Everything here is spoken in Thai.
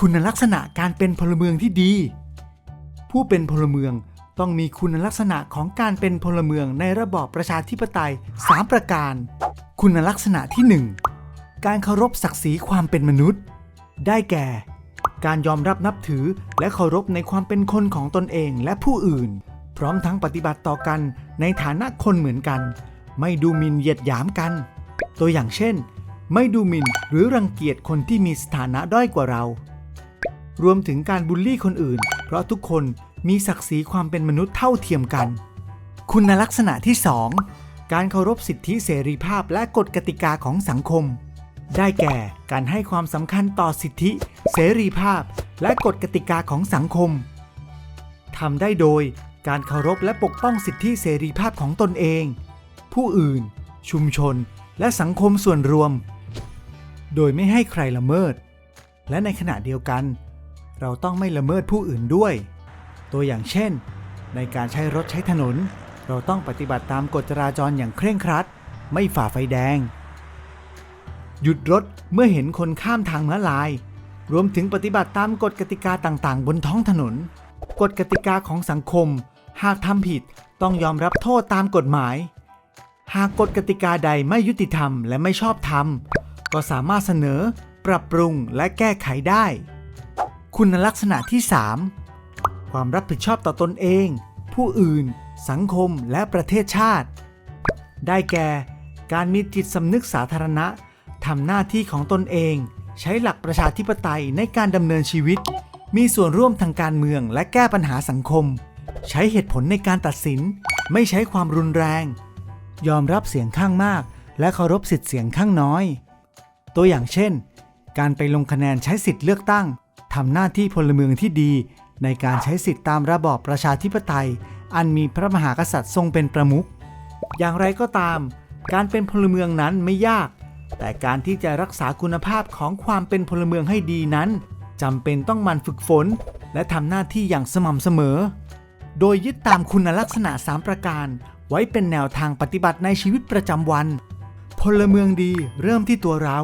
คุณลักษณะการเป็นพลเมืองที่ดี ผู้เป็นพลเมืองต้องมีคุณลักษณะของการเป็นพลเมืองในระบอบประชาธิปไตย 3 ประการ คุณลักษณะที่ 1 การเคารพศักดิ์ศรีความเป็นมนุษย์ ได้แก่ การยอมรับนับถือและเคารพในความเป็นคนของตนเองและผู้อื่น พร้อมทั้งปฏิบัติต่อกันในฐานะคนเหมือนกัน ไม่ดูหมิ่นเหยียดหยามกัน ตัวอย่างเช่น ไม่ดูหมิ่นหรือรังเกียจคนที่มีสถานะด้อยกว่าเรา รวมถึงการบูลลี่คนอื่น เพราะทุกคนมีศักดิ์ศรีความเป็นมนุษย์เท่าเทียมกัน คุณลักษณะที่ 2 การเคารพสิทธิเสรีภาพและกฎกติกาของสังคม ได้แก่การให้ความสำคัญต่อสิทธิ เสรีภาพ และกฎกติกาของสังคมทำได้โดยการเคารพและปกป้องสิทธิเสรีภาพของตนเอง ผู้อื่น ชุมชน และสังคมส่วนรวม โดยไม่ให้ใครละเมิด และในขณะเดียวกัน เราต้องไม่ละเมิดผู้อื่นด้วย ตัวอย่างเช่น ในการใช้รถใช้ถนน เราต้องปฏิบัติตามกฎจราจรอย่างเคร่งครัด ไม่ฝ่าไฟแดง หยุดรถเมื่อเห็นคนข้ามทางม้าลาย รวมถึงปฏิบัติตามกฎกติกาต่างๆ บนท้องถนน กฎกติกาของสังคม หากทำผิดต้องยอมรับโทษตามกฎหมาย หากกฎกติกาใดไม่ยุติธรรมและไม่ชอบธรรม ก็สามารถเสนอ ปรับปรุงและแก้ไขได้ คุณลักษณะที่ 3 ความรับผิดชอบต่อตนเอง ผู้อื่น สังคมและประเทศชาติ ได้แก่ การมีจิตสำนึกสาธารณะทำหน้าที่ของตนเอง ใช้หลักประชาธิปไตยในการดำเนินชีวิต มีส่วนร่วมทางการเมืองและแก้ปัญหาสังคม ใช้เหตุผลในการตัดสิน ไม่ใช้ความรุนแรง ยอมรับเสียงข้างมาก และเคารพสิทธิเสียงข้างน้อย ตัวอย่างเช่น การไปลงคะแนนใช้สิทธิ์เลือกตั้ง ทำหน้าที่พลเมืองที่ดีในการใช้สิทธิตามระบอบประชาธิปไตย อันมีพระมหากษัตริย์ทรงเป็นประมุข อย่างไรก็ตาม การเป็นพลเมืองนั้นไม่ยาก แต่การที่จะรักษาคุณภาพของความเป็นพลเมืองให้ดีนั้นจำเป็นต้องมันฝึกฝน และทำหน้าที่อย่างสม่ำเสมอ โดยยึดตามคุณลักษณะ 3 ประการ ไว้เป็นแนวทางปฏิบัติในชีวิตประจำวัน พลเมืองดีเริ่มที่ตัวเรา